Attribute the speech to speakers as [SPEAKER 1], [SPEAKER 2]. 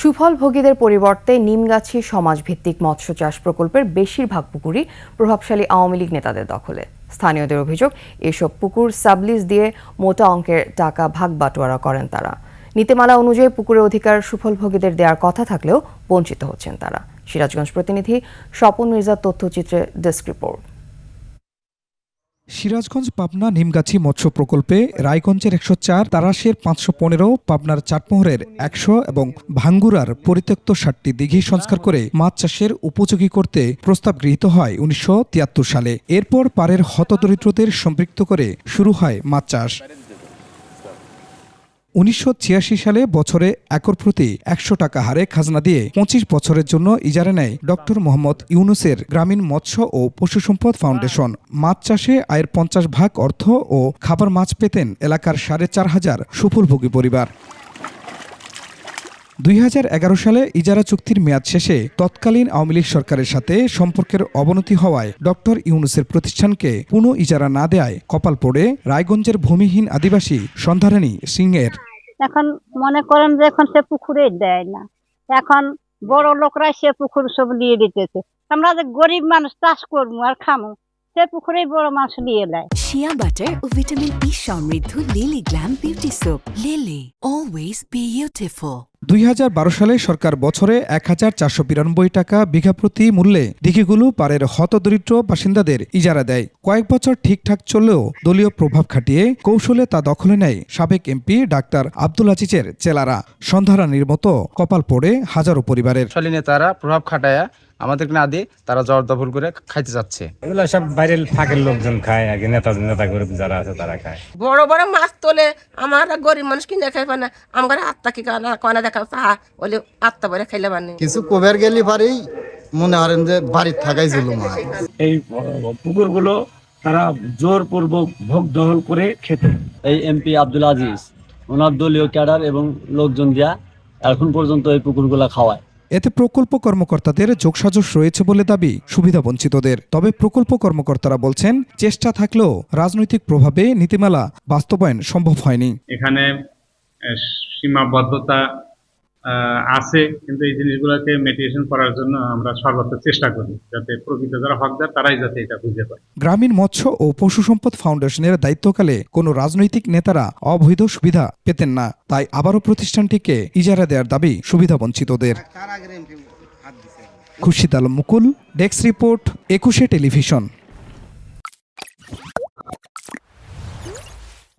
[SPEAKER 1] সুফলভোগীদের পরিবর্তে নিমগাছি সমাজভিত্তিক মৎস্য চাষ প্রকল্পের বেশিরভাগ পুকুরই প্রভাবশালী আওয়ামী লীগ নেতাদের দখলে। স্থানীয়দের অভিযোগ, এসব পুকুর সাবলিজ দিয়ে মোটা অঙ্কের টাকা ভাগ বাটোয়ারা করেন তারা। নীতিমালা অনুযায়ী পুকুরের অধিকার সুফলভোগীদের দেওয়ার কথা থাকলেও বঞ্চিত হচ্ছেন তারা। সিরাজগঞ্জ প্রতিনিধি স্বপন মির্জার তথ্যচিত্রে ডেস্ক রিপোর্ট।
[SPEAKER 2] সিরাজগঞ্জ, পাবনা, নিমগাছি মৎস্য প্রকল্পে রায়গঞ্জের একশো চার, তারাশের পাঁচশো পনেরো, পাবনার চাটমোহরের একশো এবং ভাঙ্গুরার পরিত্যক্ত ষাটটি দিঘি সংস্কার করে মাছ চাষের উপযোগী করতে প্রস্তাব গৃহীত হয় উনিশশো তিয়াত্তর সালে। এরপর পারের হতদরিদ্রদের সম্পৃক্ত করে শুরু হয় মাছ চাষ। উনিশশো ছিয়াশি সালে বছরে একর প্রতি একশো টাকা হারে খাজনা দিয়ে পঁচিশ বছরের জন্য ইজারা নেয় ডক্টর মোহাম্মদ ইউনুসের গ্রামীণ মৎস্য ও পশু সম্পদ ফাউন্ডেশন। মাছ চাষে আয়ের পঞ্চাশ ভাগ অর্থ ও খাবার মাছ পেতেন এলাকার সাড়ে চার হাজার সুফলভোগী পরিবার। দুই হাজার এগারো সালে ইজারা চুক্তির মেয়াদ শেষে তৎকালীন আওয়ামী লীগ সরকারের সাথে সম্পর্কের অবনতি হওয়ায় ডক্টর ইউনুসের প্রতিষ্ঠানকে পুনঃ ইজারা না দেয় কপাল পড়ে রায়গঞ্জের ভূমিহীন আদিবাসী সন্ধারানী সিংয়ের।
[SPEAKER 3] এখন মনে করেন যে এখন সে পুকুরে দেয় না। এখন বড় লোকরা সে পুকুর সব নিয়ে দিতেছে আমরা যে গরিব মানুষ চাষ করব আর খামো সে পুকুরেই বড় মাছ নিয়ে দেয়
[SPEAKER 4] শিয়া বাটার ও ভিটামিন ই সমৃদ্ধ Lily glam beauty soap Lily always beautiful
[SPEAKER 2] দুই হাজার বারো সালে সরকার বছরে এক হাজার চারশো বিরানব্বই টাকা বিঘা প্রতি মূল্যে দিঘিগুলো পাড়ের হতদরিদ্র বাসিন্দাদের ইজারা দেয়। কয়েক বছর ঠিকঠাক চললেও দলীয় প্রভাব খাটিয়ে কৌশলে তা দখলে নেয় সাবেক এমপি ডাক্তার আব্দুল আজিজের চেলারা। সন্ধারানির মতো কপাল পড়ে হাজারো পরিবারের।
[SPEAKER 5] তারা নেতারা প্রভাব খাটায়া আমাদেরকে না দিয়ে তারা জবরদখল করে খাইতে যাচ্ছে।
[SPEAKER 6] এগুলো সব বাইরের ফাঁকের লোকজন খায় আগে নেতা নেতা করে যারা আছে তারা খায়।
[SPEAKER 7] বড় বড় মাছ তোলে আমার গরিব মানুষ কিনে খাইবে না আমার আত্মা কি কানা কনা দেখা বলে আত্মা বলে খাইলে মানে
[SPEAKER 8] কিছু কোবের গেলি পারেই মনে করেন যে বাড়ির থাকাই জুলুম হয়।
[SPEAKER 9] এই পুকুরগুলো তারা জোরপূর্বক ভোগ দখল করে খেতে।
[SPEAKER 10] এই এমপি আব্দুল আজিজ ওনার দলীয় ক্যাডার এবং লোকজন দিয়া এখন পর্যন্ত এই পুকুরগুলা খাওয়ায়।
[SPEAKER 2] এতে প্রকল্প কর্মকর্তাদের যোগসাজশ রয়েছে বলে দাবি সুবিধাবঞ্চিতদের। তবে প্রকল্প কর্মকর্তারা বলছেন, চেষ্টা থাকলেও রাজনৈতিক প্রভাবে নীতিমালা বাস্তবায়ন সম্ভব হয়নি।
[SPEAKER 11] এখানে সীমাবদ্ধতা আছে, কিন্তু এই জিনিসগুলোকে মেডিটেশন করার জন্য আমরা সর্বোচ্চ চেষ্টা করি, যাতে প্রকৃত যারা হকদার তারাই যাতে এটা বুঝতে পারে।
[SPEAKER 2] গ্রামীণ মৎস্য ও পশু সম্পদ ফাউন্ডেশনের দায়িত্বকালে কোনো রাজনৈতিক নেতারা অবৈধ সুবিধা পেতেন না, তাই আবারও প্রতিষ্ঠানটিকে ইজারা দেওয়ার দাবি সুবিধা বঞ্চিতদের Alam Mukul, desk report, Ekushey television.